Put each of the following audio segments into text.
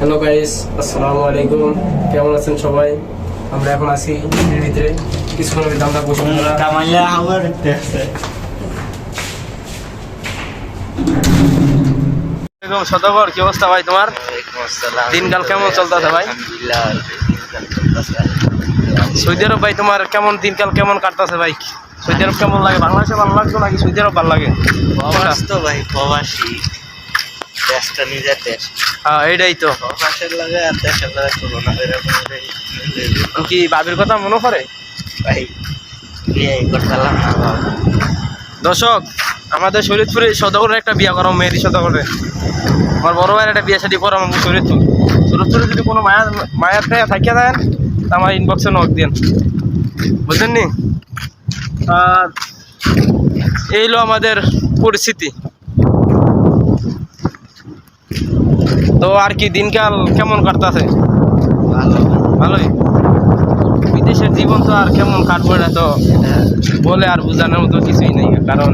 Hello guys আসসালামু আলাইকুম। কেমন আছেন সবাই? আমরা এখন আছি ভিতরে কিছুক্ষণের দামটা বসুন্ধরা কামাইলে আমার দেখতে আছে শতকর কি অবস্থা ভাই তোমার? দিনকাল কেমন চলতেছে ভাই? সৌদি আরব ভাই তোমার কেমন দিনকাল কেমন কাটতেছে ভাই? সৌদি আরব কেমন লাগে? বাংলাদেশে ভালো লাগতো নাকি সৌদি আরব ভালো লাগে? প্রবাস তো ভাই প্রবাসী। দেশটা নিজের দেশ। হ্যাঁ এইটাই তো। প্রবাসের লাগে আর দেশের লাগে তুলনা করে কি বাবির কথা মনে করে ভাই বিয়ে করতাম না। দর্শক আমাদের শরীরপুরে শতকরের একটা বিয়া করা মেয়েরই শতকরে আমার বড় ভাইয়ের একটা বিয়ে শাদি করা আমার শরীরপুর শরীরপুরে যদি কোনো মায়া মায়ার টায়া থাকিয়া দেন তা আমার ইনবক্সে নক দিন বুঝলেন নি? আর এই হলো আমাদের পরিস্থিতি। তো আর কি দিনকাল কেমন কাটতেছে? ভালোই। বিদেশের জীবন তো আর কেমন কাটবো না তো বলে আর বোঝানোর মতো কিছুই নেই। কারণ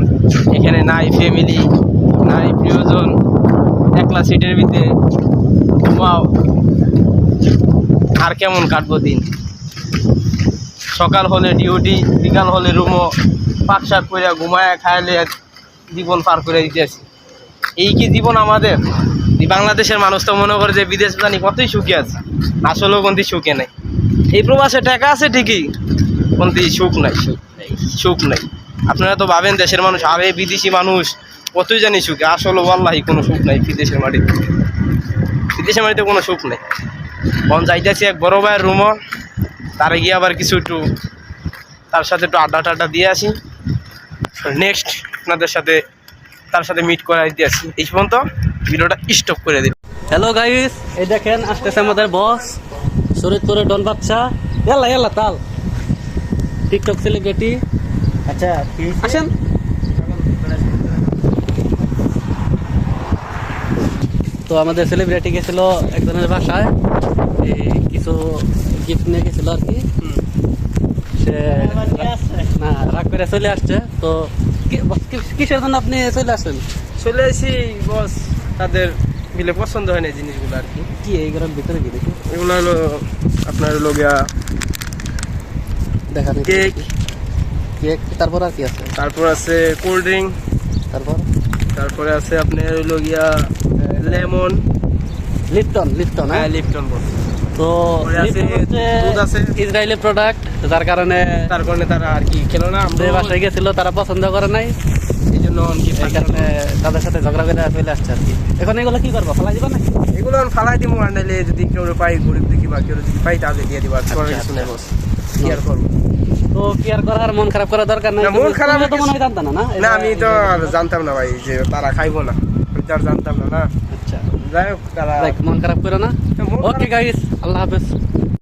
এখানে নাই ফ্যামিলি নাই প্রিয়জন একলা সিটের ভিতরে। ঘুমাও আর কেমন কাটবো দিন? সকাল হলে ডিউটি বিকাল হলে রুমও পাক শাক করে ঘুমায় খাইলে জীবন পার করে দিতেছি। এই কি জীবন আমাদের? বাংলাদেশের মানুষ তো মনে করে যে বিদেশ জানি কতই সুখী আছে। আসলেও কোনটি সুখে নেই। এই প্রবাসে টাকা আছে ঠিকই, কোনটি সুখ নাই, সুখ নেই সুখ নেই। আপনারা তো ভাবেন দেশের মানুষ, আরে বিদেশি মানুষ, কতই জানি সুখে। আসলে ওয়াল্লাহি, কোনো সুখ নাই বিদেশের মাটিতে। বিদেশের মাটিতে কোনো সুখ নেই। কোন যাইতেছি এক বড় ভাইয়ের রুমও তারে গিয়ে আবার কিছু একটু, তার সাথে একটু আড্ডা টাড্ডা দিয়ে আসি। নেক্সট আপনাদের সাথে তার সাথে মিট করাই দিয়ে আসি। এই পর্যন্ত ভিডিওটা স্টপ করে দিন। হ্যালো গাইস এই দেখেন আসতেছে আমাদের বস শরীরপুরের ডন বাচ্চা এলা এলা তাল। টিকটক সেলিব্রিটি আচ্ছা আসেন। তো আমাদের সেলিব্রিটি গেছিল একজনের বাসায়। এই কিছু গিফট নিয়ে গেছিল আর কি। সে না রাগ করে চলে আসছে। তো কিসের জন্য আপনি চলে আসেন? চলে আসি বস তাদের মিলে পছন্দ হয় না জিনিসগুলো আর কি। কি এই ঘরের ভিতরে কি দেখি। এগুলো হলো আপনার হলো গিয়া দেখা কেক। কেক তারপর আর কি আছে? তারপর আছে কোল্ড ড্রিঙ্ক। তারপর? তারপরে আছে আপনার হলো গিয়া লেমন। লিপটন লিপটন হ্যাঁ? হ্যাঁ লিপটন বস। তো ইসরায়েলি প্রোডাক্ট যার কারণে তার কারণে তারা আর কি খেলো না যে বাসায় গেছিল তারা পছন্দ করে নাই। এই জন্য আর এই কারণে তাদের সাথে ঝগড়া করে চলে আসছে আর কি। এখন এগুলো কি করব ফেলাই দিবা নাকি? এগুলো আমি ফালাই দিব আর নাইলে যদি কেউ পাই গরিব দেখি বা কেউ যদি পাই তাহলে দিয়ে দিবা করার আচ্ছা, কিছু নেই আচ্ছা। বস। কি আর করব? তো কি করার মন খারাপ করার দরকার নাই। মন খারাপ তো মনে হয় জানতা না না? না আমি তো আর জানতাম না ভাই যে তারা খাইবো না। জানতাম না না। আচ্ছা। যাই হোক মন খারাপ করো না। ওকে গাইস আল্লাহ হাফেজ।